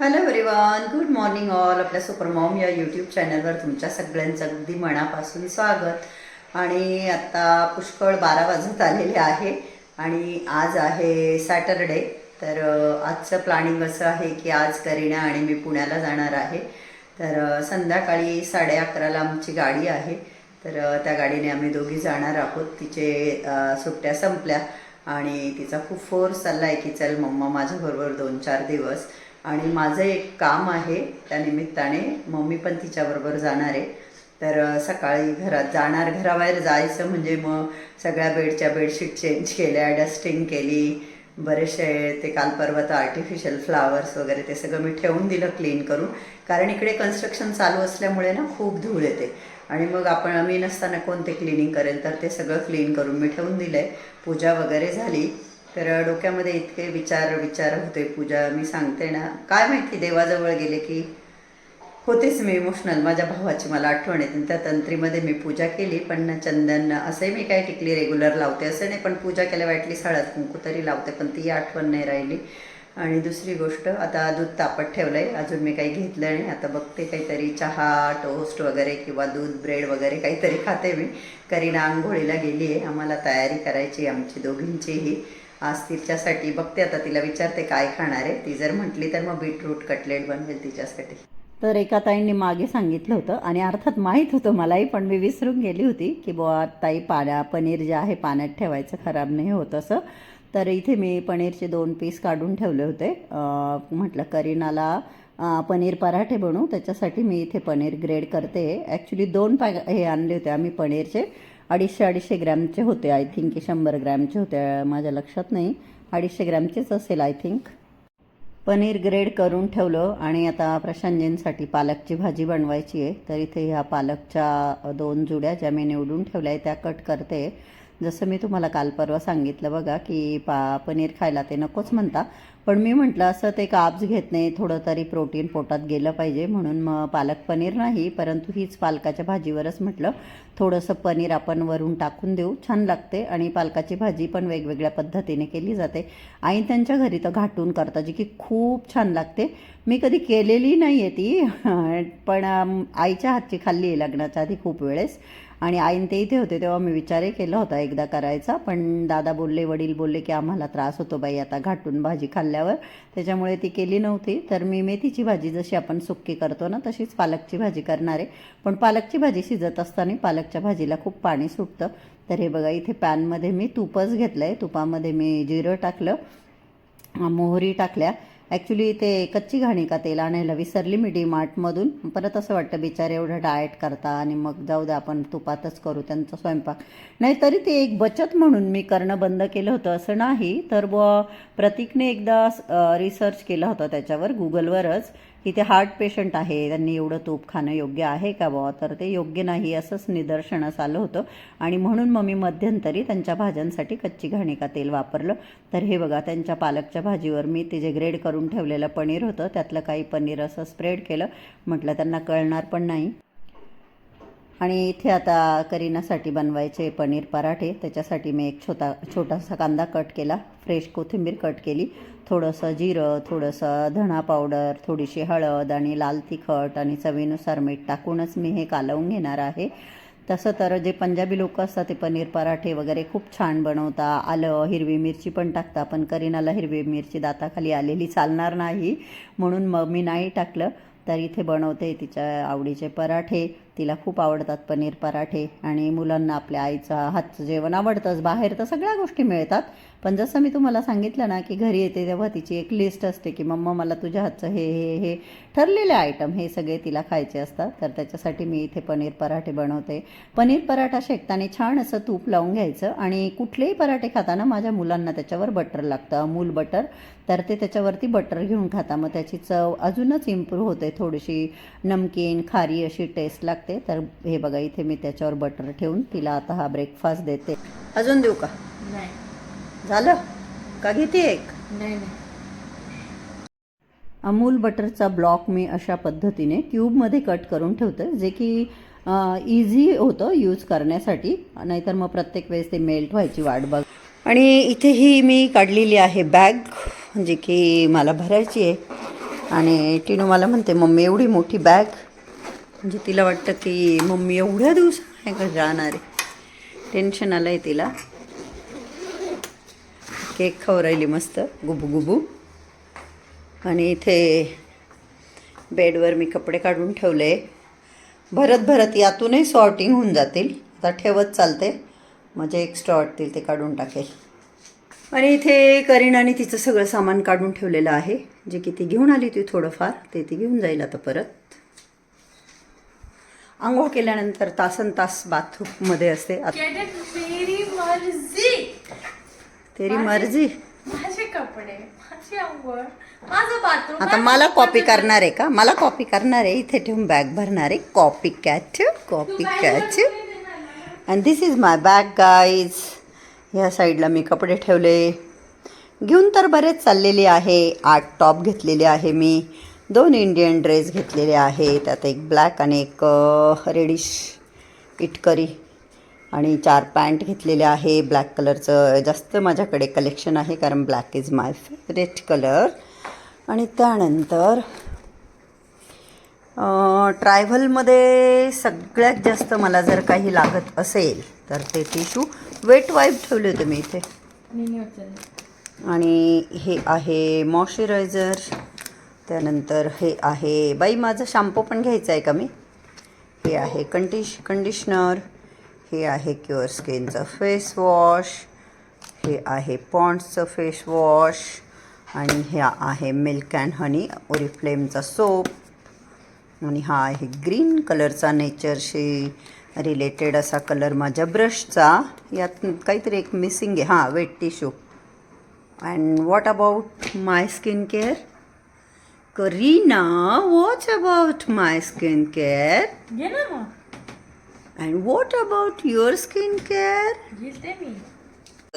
Hello everyone good morning all आपल्या supermom या YouTube चॅनलवर तुमच्या सगळ्यांचं अगदी मनापासून स्वागत. आणि आत्ता पुष्कळ बारा वाजत आलेले आहे आणि आज आहे सॅटरडे तर आजचं प्लॅनिंग असं आहे की आज करीना आणि मी पुण्याला जाणार आहे. तर संध्याकाळी साडे अकराला आमची गाडी आहे. तर त्या गाडीने आम्ही दोघी जाणार आहोत. तिचे सुट्ट्या संपल्या आणि तिचा खूप फोर्स चालला आहे की चल मम्मा माझ्याबरोबर दोन चार दिवस आणि माझं एक काम आहे त्यानिमित्ताने मम्मी पण तिच्याबरोबर जाणार आहे. तर सकाळी घरात जाणार घराबाहेर जायचं म्हणजे मग सगळ्या बेडच्या बेडशीट चेंज केल्या डस्टिंग केली बरेचसे ते काल परवा तर आर्टिफिशियल फ्लावर्स वगैरे ते सगळं मी ठेवून दिलं क्लीन करून. कारण इकडे कन्स्ट्रक्शन चालू असल्यामुळे ना खूप धूळ येते. आणि मग आपण मी नसताना कोणते क्लिनिंग करेल तर ते सगळं क्लीन करून मी ठेवून दिलं आहे पूजा वगैरे झाली. तर डोक्यामध्ये इतके विचार विचार होते पूजा. मी सांगते ना काय माहिती देवाजवळ गेले की होतेच मी इमोशनल माझ्या भावाची मला आठवण येते. त्या तंत्रीमध्ये मी पूजा केली पण चंदन असे मी काय टिकली रेग्युलर लावते असं नाही पण पूजा केल्या वाटली हळद कुंकू तरी लावते पण ती आठवण नाही राहिली. आणि दुसरी गोष्ट आता दूध तापत ठेवलं आहे अजून मी काही घेतलं नाही. आता बघते काहीतरी चहा टोस्ट वगैरे किंवा दूध ब्रेड वगैरे काहीतरी खाते मी. करीना आंघोळीला गेली आहे आम्हाला तयारी करायची आमची दोघींचीही. आज तिच्यासाठी बघते आता तिला विचारते काय खाणार आहे. ती जर म्हटली तर मग बीटरूट कटलेट बनवेल तिच्यासाठी. तर एका ताईंनी मागे सांगितलं होतं आणि अर्थात माहीत होतं मलाही पण मी विसरून गेली होती की बुवा ताई पाण्या पनीर जे आहे पाण्यात ठेवायचं खराब नाही होत असं. तर इथे मी पनीरचे दोन पीस काढून ठेवले होते. म्हटलं करीनाला पनीर पराठे बनवू. त्याच्यासाठी मी इथे पनीर ग्रेड करते. ॲक्च्युली दोन पॅ हे आणले होते आम्ही पनीरचे. अडीचशे अडीचशे ग्रॅमचे होते आय थिंक की शंभर ग्रॅमचे होते माझ्या लक्षात नाही. अडीचशे ग्रॅमचेच असेल आय थिंक पनीर ग्रेड करून ठेवलं आणि आता प्रशांतजींसाठी पालकची भाजी बनवायची आहे. तर इथे ह्या पालकच्या दोन जुड्या ज्या मी निवडून ठेवल्या आहेत त्या कट करते. जसं मी तुम्हाला काल परवा सांगितलं बघा की पा पनीर खायला ते नकोच म्हणता. पण मी म्हटलं असं ते काब्ज घेत नाही थोडं तरी प्रोटीन पोटात गेलं पाहिजे म्हणून मग पालक पनीर नाही परंतु हीच पालकाच्या भाजीवरच म्हटलं थोडंसं पनीर आपण वरून टाकून देऊ छान लागते आणि पालकाची भाजी पण वेगवेगळ्या पद्धतीने केली जाते. आई त्यांच्या घरी तर घाटून करतात जी की खूप छान लागते. मी कधी केलेली नाही आहे ती पण आईच्या हातची खाल्ली आहे लग्नाच्या आधी खूप वेळेस. आणि आईन ते इथे होते तेव्हा मी विचारही केला होता एकदा करायचा. पण दादा बोलले वडील बोलले की आम्हाला त्रास होतो बाई आता घाटून भाजी खाल्ल्यावर. त्याच्यामुळे ती केली नव्हती. तर मी मेथीची भाजी जशी आपण सुक्की करतो ना तशीच पालकची भाजी करणार आहे. पण पालकची भाजी शिजत असताना पालकच्या भाजीला खूप पाणी सुटतं. तर हे बघा इथे पॅनमध्ये मी तुपच घेतलं आहे तुपामध्ये मी जिरं टाकलं मोहरी टाकल्या. ॲक्च्युली ते कच्ची घाणी का तेल आणायला विसरली मी डी मार्टमधून परत असं वाटतं बिचारे एवढं डाएट करता आणि मग जाऊ द्या आपण तुपातच करू त्यांचा स्वयंपाक. नाही तरी ते एक बचत म्हणून मी करणं बंद केलं होतं. असं नाही तर ब प्रतीकने एकदा रिसर्च केला होता त्याच्यावर गुगलवरच की ते हार्ट पेशंट आहे त्यांनी एवढं तूप खाणं योग्य आहे का बुवा? तर ते योग्य नाही असंच निदर्शनास आलं होतं. आणि म्हणून मग मी मध्यंतरी त्यांच्या भाज्यांसाठी कच्ची घाणिका तेल वापरलं. तर हे बघा त्यांच्या पालकच्या भाजीवर मी ते जे ग्रेड करून ठेवलेलं पनीर होतं त्यातलं काही पनीर असं स्प्रेड केलं. म्हटलं त्यांना कळणार पण नाही. आणि इथे आता करीनासाठी बनवायचे पनीर पराठे. त्याच्यासाठी मी एक छोटा छोटासा कांदा कट केला. फ्रेश कोथिंबीर कट केली. थोडंसं जिरं थोडंसं धणा पावडर थोडीशी हळद आणि लाल तिखट आणि चवीनुसार मीठ टाकूनच मी हे कालवून घेणार आहे. तसं तर जे पंजाबी लोक असतात ते पनीर पराठे वगैरे खूप छान बनवता. आलं हिरवी मिरची पण टाकता पण करीनाला हिरवी मिरची दाताखाली आलेली चालणार नाही. म्हणून मग मी नाही टाकलं. तर इथे बनवते तिच्या आवडीचे पराठे. तिला खूप आवडतात पनीर पराठे आणि मुलांना आपल्या आईचा हातचं जेवण आवडतंच. बाहेर तर सगळ्या गोष्टी मिळतात. पण जसं मी तुम्हाला सांगितलं ना की घरी येते तेव्हा तिची एक लिस्ट असते की मम्मा मला तुझ्या हातचं हे हे हे ठरलेले आयटम हे सगळे तिला खायचे असतात. तर त्याच्यासाठी मी इथे पनीर पराठे बनवते. पनीर पराठा शेकताना छान असं तूप लावून घ्यायचं आणि कुठलेही पराठे खाताना माझ्या मुलांना त्याच्यावर बटर लागतं अमूल बटर तर ते त्याच्यावरती बटर घेऊन खाता मग त्याची चव अजूनच इम्प्रूव्ह होते. थोडीशी नमकीन खारी अशी टेस्ट लागते तर हे बघा इथे मी त्याच्यावर बटर ठेवून तिला आता हा ब्रेकफास्ट देते. अजून देऊ का? नाही. झालं? का घेते एक? नाही नाही. अमूल बटरचा ब्लॉक मी अशा पद्धतीने क्यूबमध्ये कट करून ठेवते जे की इझी होतं यूज करण्यासाठी. नाहीतर मग प्रत्येक वेळेस ते मेल्ट व्हायची वाट बघ. आणि इथे ही मी काढलेली आहे बॅग जी की मला भरायची आहे. आणि टिनू मला म्हणते मम्मी एवढी मोठी बॅग म्हणजे तिला वाटतं की मम्मी एवढ्या दिवस आहे का जाणार आहे? टेन्शन आलं आहे तिला. केक खाऊ राहिली मस्त गुबू गुबू. आणि इथे बेडवर मी कपडे काढून ठेवले. भरत भरत यातूनही सॉर्टिंग होऊन जातील. आता ठेवत चालते. म्हणजे एक्स्ट्रा वाटतील ते काढून टाकेल. आणि इथे करीनाने तिचं सगळं सामान काढून ठेवलेलं आहे. जे की ती घेऊन आली ती थोडंफार ते ती घेऊन जाईल आता परत. आंघोळ केल्यानंतर तासन तास बाथरूममध्ये असते. मेरी मर्जी. तेरी मर्जी. माझे कपडे माझी अंघोळ माझं बाथरूम आता मला कॉपी करणार आहे का? मला कॉपी करणार आहे. इथे ठेवून बॅग भरणार आहे. Copy catch copy catch and this is my bag guys ह्या साईडला मी कपडे ठेवले. घेऊन तर बरेच चाललेले आहे. आठ टॉप घेतलेले आहे मी. दोन इंडियन ड्रेस घेतलेले आहे त्यात एक ब्लॅक आणि एक रेडिश इटकरी आणि चार पॅन्ट घेतलेले आहे. ब्लॅक कलरचं जास्त माझ्याकडे कलेक्शन आहे कारण black is my favourite colour आणि त्यानंतर ट्रायव्हलमध्ये सगळ्यात जास्त मला जर काही लागत असेल तर ते टिशू वेट वाईप ठेवले होते मी इथे. आणि हे आहे मॉइश्चरायझर त्यानंतर हे आहे. बाई माझं शॅम्पू पण घ्यायचा आहे का मी? हे आहे कंडिश कंडिशनर हे आहे क्युअर स्किनचं फेस वॉश हे आहे पॉन्ड्सचं फेस वॉश आणि हे आहे मिल्क अँड हनी ओरिफ्लेमचा सोप आणि हा आहे ग्रीन कलरचा नेचरशी रिलेटेड असा कलर माझ्या ब्रशचा यात काहीतरी एक मिसिंग आहे. हां wet tissue and what about my skin care Kareena what about my skin care घे ना मग अबाउट युअर स्किन केअर घेते मी.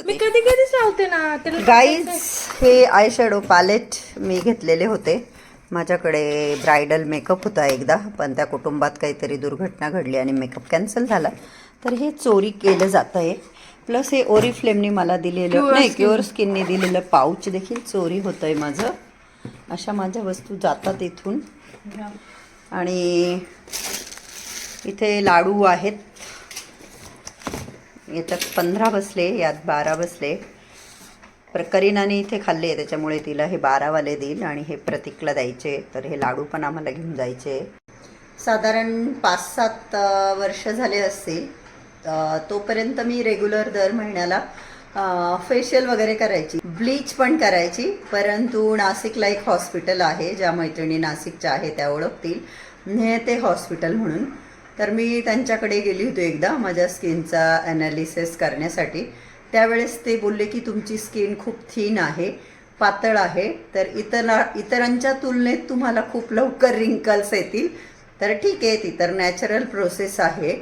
मी कधी कधीच लावते ना त्याला गाईज हे आय शॅडो पॅलेट मी घेतलेले होते. माझ्याकडे ब्रायडल मेकअप होता एकदा पण त्या कुटुंबात काहीतरी दुर्घटना घडली आणि मेकअप कॅन्सल झाला. तर हे चोरी केलं जातं आहे. प्लस हे ओरिफ्लेमनी मला दिलेलं नाही. क्युअर स्किनने दिलेलं पाऊच देखील चोरी होतं आहे माझं. अशा माझ्या वस्तू जातात इथून. आणि इथे लाडू आहेत. याच्यात पंधरा बसले यात बारा बसले. पर करीनाने इथे खाल्ले त्याच्यामुळे तिला हे बारावाले देईल आणि हे प्रतीकला द्यायचे. तर हे लाडू पण आम्हाला घेऊन जायचे. साधारण पाच सात वर्ष झाले असतील. तोपर्यंत मी रेग्युलर दर महिन्याला फेशियल वगैरे करायची. ब्लीच पण करायची. परंतु नाशिकला एक हॉस्पिटल आहे ज्या मैत्रिणी नाशिकच्या आहे त्या ओळखतील. नेहते हॉस्पिटल म्हणून. तर मी त्यांच्याकडे गेली होती एकदा माझ्या स्किनचा ॲनालिसिस करण्यासाठी. त्यावेळेस ते बोलले की तुमची स्किन खूप थीन आहे पातळ आहे. तर इतर इतरांच्या तुलनेत तुम्हाला खूप लवकर रिंकल्स येतील. तर ठीक आहे ती तर नॅचरल प्रोसेस आहे.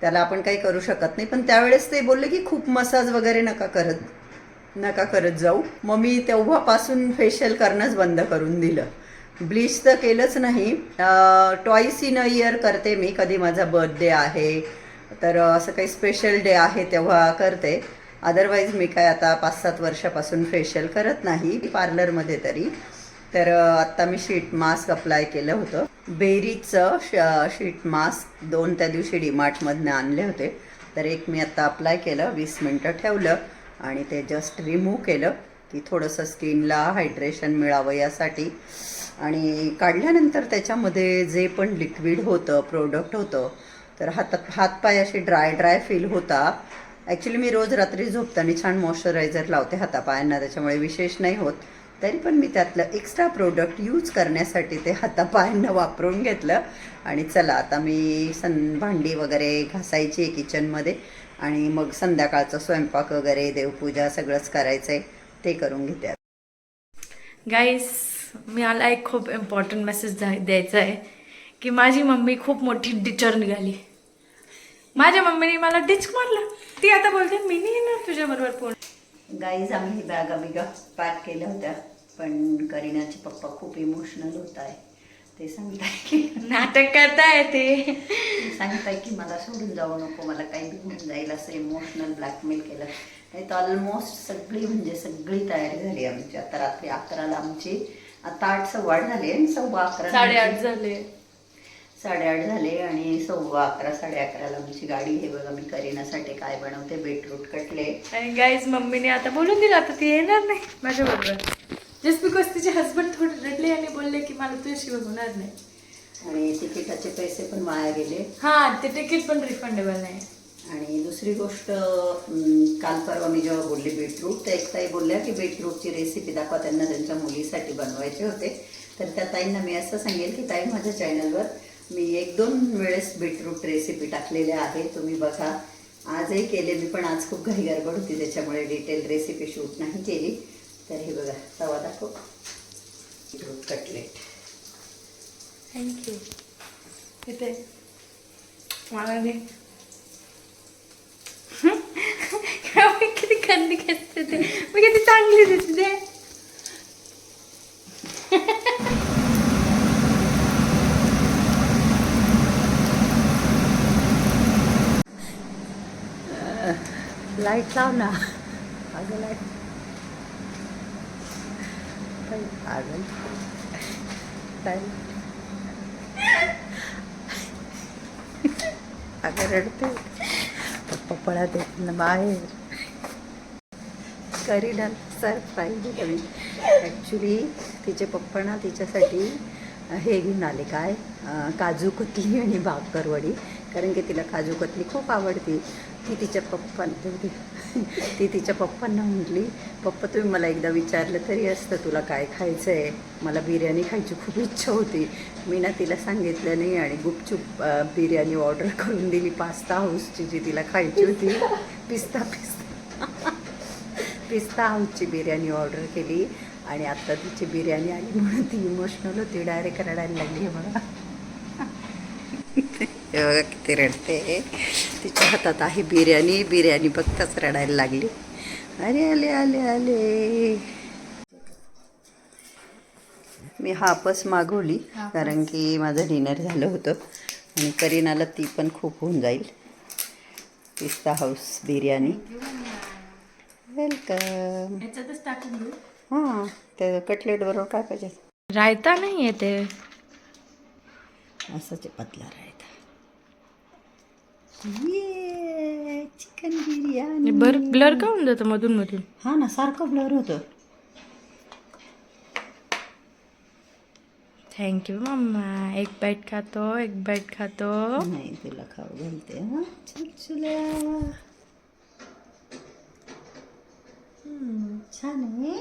त्याला आपण काही करू शकत नाही. पण त्यावेळेस ते बोलले की खूप मसाज वगैरे नका करत नका करत जाऊ. मग मी तेव्हापासून फेशियल करणंच बंद करून दिलं. ब्लीच तर केलंच नाही. ट्वाईस इन अ इयर करते मी. कधी माझा बर्थडे आहे तर असं काही स्पेशल डे आहे तेव्हा करते. अदरवाईज मी काय आता पाच सात वर्षापासून फेशियल करत नाही पार्लरमध्ये तरी. तर आत्ता मी शीट मास्क अप्लाय केलं होतं. बेरीचं श शीट मास्क दोन त्या दिवशी डीमार्टमधनं आणले होते. तर एक मी आत्ता अप्लाय केलं वीस मिनटं ठेवलं आणि ते जस्ट रिमूव्ह केलं की थोडंसं स्किनला हायड्रेशन मिळावं यासाठी. आणि काढल्यानंतर त्याच्यामध्ये जे पण लिक्विड होतं प्रोडक्ट होतं तर हातात हातपाय असे ड्राय ड्राय फील होता. ॲक्च्युली मी रोज रात्री झोपताना छान मॉइश्चरायझर लावते हातापायांना त्याच्यामुळे विशेष नाही होत. तरी पण मी त्यातलं एक्स्ट्रा प्रोडक्ट यूज करण्यासाठी ते हातापायांना वापरून घेतलं. आणि चला आता मी सं भांडी वगैरे घासायची आहे किचनमध्ये आणि मग संध्याकाळचा स्वयंपाक वगैरे देवपूजा सगळंच करायचं आहे ते करून घेते. गाईस मला एक खूप इम्पॉर्टंट मेसेज द्यायचा आहे की माझी मम्मी खूप मोठी डिचर निघाली. माझ्या मम्मीने मला डिच मारलं. ती आता बोलते मी नाही येणार तुझ्याबरोबर पूर्ण गाईज आम्ही ही बॅग आम्ही पॅक केल्या होत्या. पण करीनाचे पप्पा खूप इमोशनल होत आहे ते सांगताय की नाटक करताय ते. सांगताय की मला सोडून जाऊ नको मला काही घेऊन जाईल असं इमोशनल ब्लॅकमेल केलं. नाही तर ऑलमोस्ट सगळी म्हणजे सगळी तयारी झाली आमची. आता रात्री अकराला आमची आता आठ सव्वा आठ झाले सव्वा अकरा साडेआठ झाले. साडेआठ झाले आणि सव्वा अकरा साडे अकराला आमची गाडी हे बघा मी करीनासाठी काय बनवते बीटरूट कटले. आणि गाईज मम्मीने आता बोलून दिलं आता ती येणार नाही माझ्या बरोबर जस्ट बिकॉज तिचे हस्बंड थोडे रडले आणि बोलले की मला तुझ्याशिवाय होणार नाही. आणि तिकिटाचे पैसे पण वाया गेले. हा ते तिकीट पण रिफंडेबल नाही. आणि दुसरी गोष्ट काल परवा मी जेव्हा बोलली बीटरूट तर एक ताई बोलल्या की बीटरूटची रेसिपी दाखवा त्यांना त्यांच्या मुलीसाठी बनवायचे होते. तर त्या ताईंना मी असं सांगेल की ताई माझ्या चॅनलवर मी एक दोन वेळेस बीटरूट रेसिपी टाकलेल्या आहे तुम्ही बघा. आजही केले मी पण आज खूप घाई गडबड होती त्याच्यामुळे डिटेल रेसिपी शूट नाही केली. तर हे बघा तवा दाखव. बीटरूट कटलेट थँक्यू इथे मला किती गंदी खेचते ते. मी किती चांगली दिसते. लाइट लाव ना. अगं लाइट. अगं काय अगं रडते. पप्पा पळत येत ना बाहेर. करीना सरप्राईज दिलं ॲक्च्युली तिचे पप्पा ना तिच्यासाठी हे घेऊन आले काय? काजू कुतली आणि बाकरवडी कारण की तिला काजू कतली खूप आवडती. ती तिच्या पप्पा ती तिच्या पप्पांना म्हटली पप्पा तुम्ही मला एकदा विचारलं तरी असतं तुला काय खायचं आहे मला बिर्याणी खायची खूप इच्छा होती. मी ना तिला सांगितलं नाही आणि गुपचूप बिर्याणी ऑर्डर करून दिली पास्ता हाऊसची जी तिला खायची होती. पिस्ता पिस्ता. पिस्ता हाऊसची बिर्याणी ऑर्डर केली आणि आत्ता तिची बिर्याणी आली म्हणून ती इमोशनल होती डायरेक्ट रडायला लागली हे बघा. हे बघा किती रडते. तिच्या हातात आहे बिर्याणी बिर्याणी बघताच रडायला लागली. अरे आले आले आले. मी हापस मागवली कारण की माझं डिनर झालं होतं. आणि करीनाला ती पण खूप होऊन जाईल. पिस्ता हाऊस बिर्याणी. वेलकम. हां त्या कटलेट बरोबर काय पाहिजे? रायता नाही आहे ते. असंच आहे पतला रायता. ये चिकन बिर्याणी बर ब्लर का होऊन जातं मधून मधून हा ना सारखं ब्लर होतं. Thank you mamma. एक बाईट खातो एक बाईट खातो. नाही तुला खाऊ घालते हा? चुलचुल्या छान आहे.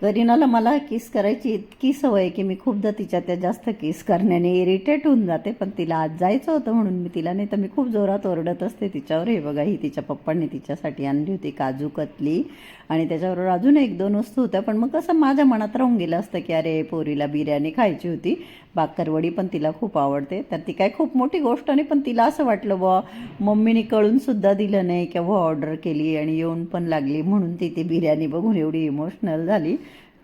करीनाला मला किस करायची इतकी सवय आहे की मी खूपदा तिच्या त्या जास्त किस करण्याने इरिटेट होऊन जाते पण तिला आज जायचं होतं म्हणून मी तिला नाही तर मी खूप जोरात ओरडत असते. तिच्यावर हे बघा ही तिच्या पप्पांनी तिच्यासाठी आणली होती काजू कतली आणि त्याच्याबरोबर अजून एक दोन वस्तू होत्या. पण मग कसं माझ्या मनात राहून गेलं असतं की अरे पोरीला बिर्याणी खायची होती बाकरवडी पण तिला खूप आवडते. तर ती काय खूप मोठी गोष्ट नाही पण तिला असं वाटलं बुवा मम्मीने कळूनसुद्धा दिलं नाही किंवा ऑर्डर केली आणि येऊन पण लागली म्हणून ती ती बिर्याणी बघून एवढी इमोशनल झाली.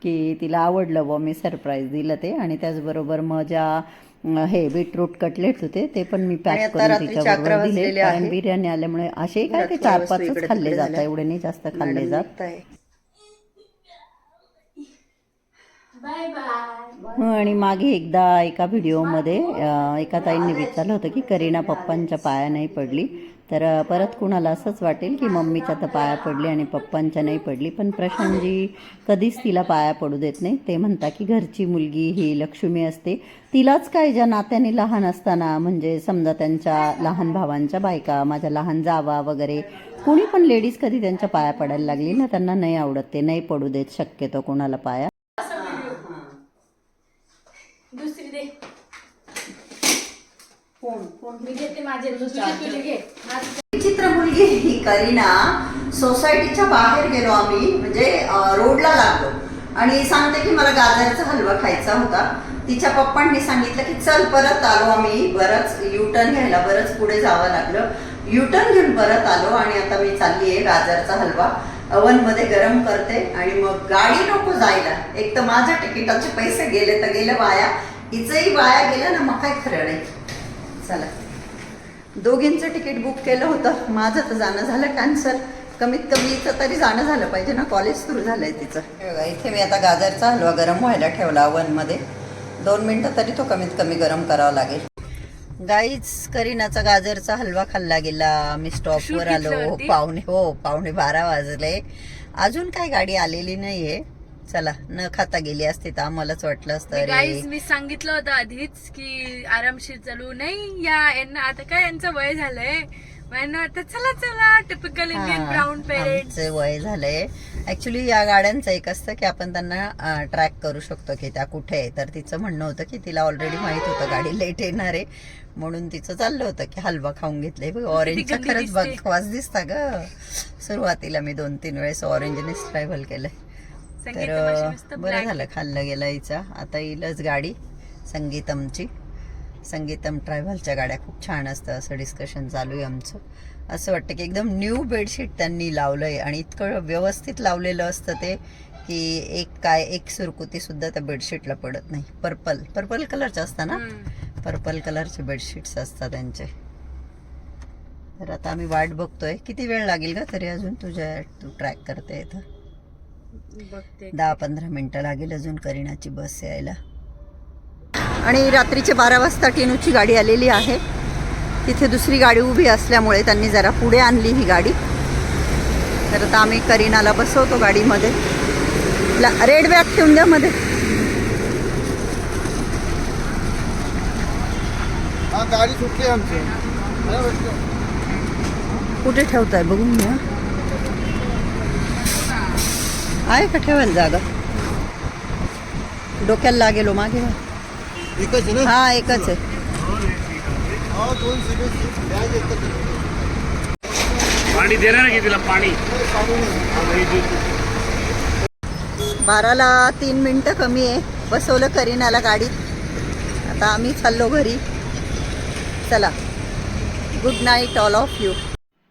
की तिला आवडलं बुवा मी सरप्राईज दिलं ते आणि त्याचबरोबर माझ्या हे बीटरूट कटलेट होते ते पण मी पॅक करून तिच्याबरोबर दिले कारण. बिर्याणी आल्यामुळे असे काय ते चार पाचच इकडे खाल्ले जातात झाल्या. एवढे नाही जास्त खाल्ले जात निघताय. बाय बाय हो, आणि मागे एकदा एका व्हिडिओमध्ये एका ताईंनी विचारलं होतं की करीना पप्पांच्या पाया नाही पडली. तर परत कुणाला असंच वाटेल की मम्मीच्या तर पाया पडली आणि पप्पांच्या नाही पडली. पण प्रशांतजी कधीच तिला पाया पडू देत नाही. ते म्हणता की घरची मुलगी ही लक्ष्मी असते. तिलाच काय ज्या नात्याने लहान असताना म्हणजे समजा त्यांच्या लहान भावांच्या बायका माझ्या लहान जावा वगैरे कुणी पण लेडीज कधी त्यांच्या पाया पडायला लागली ना त्यांना नाही आवडत ते नाही पडू देत शक्यतो कुणाला पाया. दुसरी दे. कोण? कोण? मी घेते माझे दुसरी तुझी घे. माझी विचित्र मुलगी ही करीना. सोसायटीच्या बाहेर गेलो आम्ही म्हणजे अं, रोडला लागलो. आणि सांगते की मला गाजरचा हलवा खायचा होता. तिच्या पप्पांनी सांगितलं की चल परत आलो आम्ही. बरंच युटर्न घ्यायला बरंच पुढे जावं लागलं. युटर्न घेऊन परत आलो आणि आता मी चालली आहे गाजरचा हलवा. अवनमध्ये गरम करते आणि मग गाडी नको जायला. एक तर माझ्या तिकिटाचे पैसे गेले तर गेले वाया. हिचंही वाया गेलं ना मग काय खरं नाही. चला. दोघींचं तिकीट बुक केलं होतं. माझं तर जाणं झालं कॅन्सल कमीत कमी तरी जाणं झालं पाहिजे ना कॉलेज सुरू झालंय तिचं. इथे मी आता गाजरचा हलवा गरम व्हायला ठेवला ओव्हनमध्ये दोन मिनटं तरी तो कमीत कमी गरम करावा लागेल. गाईच करीनाचा गाजरचा हलवा खाल्ला गेला. मी स्टॉपवर आलो? पावणे हो पावणे बारा वाजले. अजून काय गाडी आलेली नाहीये. चला न खाता गेली असती तर आम्हालाच वाटलं असतं अरे. गाईज मी सांगितलं होतं आधीच की आरामशीर चालू. नाही या यांना आता काय यांचं वय झालंय? मग यांना वाटतं चला चला टिपिकल इंडियन हा, ब्राऊन पेरेंट्स आमचं वय झालंय. ऍक्च्युली या गाड्यांचं एक असतं की आपण त्यांना ट्रॅक करू शकतो की त्या कुठे आहे. तर तिचं म्हणणं होतं की तिला ऑलरेडी माहीत होतं गाडी लेट येणार आहे. म्हणून तिचं चाललं होतं की हलवा खाऊन घेतले ऑरेंजचा गंदी खरंच. बकवास दिसता ग. सुरुवातीला मी दोन तीन वेळेस ऑरेंजनेच ट्रॅव्हल केलंय. तर बरं. झालं खाल्लं गेलं हिचा. आता येईलच गाडी. संगीतमची. संगीतम ट्रॅव्हलच्या गाड्या खूप छान असतं. असं डिस्कशन चालू आहे आमचं. असं वाटतं की एकदम न्यू बेडशीट त्यांनी लावलंय आणि इतकं व्यवस्थित लावलेलं असतं ते की एक काय एक सुरकुती सुद्धा त्या बेडशीटला पडत नाही. पर्पल पर्पल कलरचे असतात ना. पर्पल कलरचे बेडशीट्स असतात त्यांचे. तर आता आम्ही वाट बघतोय. किती वेळ लागेल का तरी अजून तुझ्या तू ट्रॅक करते इथं? दहा पंधरा मिनिटं लागेल अजून करीनाची बस यायला. आणि रात्रीचे बारा वाजता टिनूची गाडी आलेली आहे. तिथे दुसरी गाडी उभी असल्यामुळे त्यांनी जरा पुढे आणली ही गाडी. तर आता आम्ही करीनाला बसवतो गाडीमध्ये. रेड बॅग ठेवून द्या मध्ये. गाडी सुटली आमची. कुठे ठेवताय? बघून घ्या. आहे का ठेवायला जागा? डोक्याला लागेल हो मागे. हा एकच आहे. पाणी देणार की तिला पाणी? बाराला तीन मिनटं कमी आहे. बसवलं करीनाला गाडीत आता आम्ही चाललो घरी. चला. Good night all of you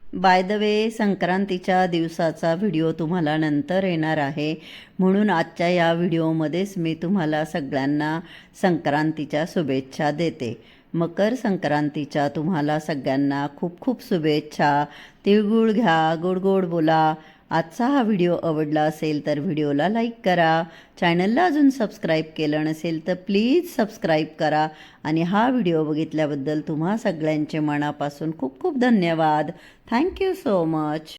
by the way संक्रांतीच्या दिवसाचा व्हिडिओ तुम्हाला नंतर येणार आहे. म्हणून आजच्या या व्हिडिओमध्येच मी तुम्हाला सगळ्यांना संक्रांतीच्या शुभेच्छा देते. मकर संक्रांतीच्या तुम्हाला सगळ्यांना खूप खूप शुभेच्छा. तिळगुळ घ्या गोड गोड बोला. आजचा हा व्हिडिओ आवडला असेल तर व्हिडिओला लाईक करा. चॅनलला अजून सबस्क्राईब केलं नसेल तर प्लीज सबस्क्राईब करा. आणि हा व्हिडिओ बघितल्याबद्दल तुम्हा सगळ्यांचे मनापासून खूप खूप धन्यवाद. Thank you so much.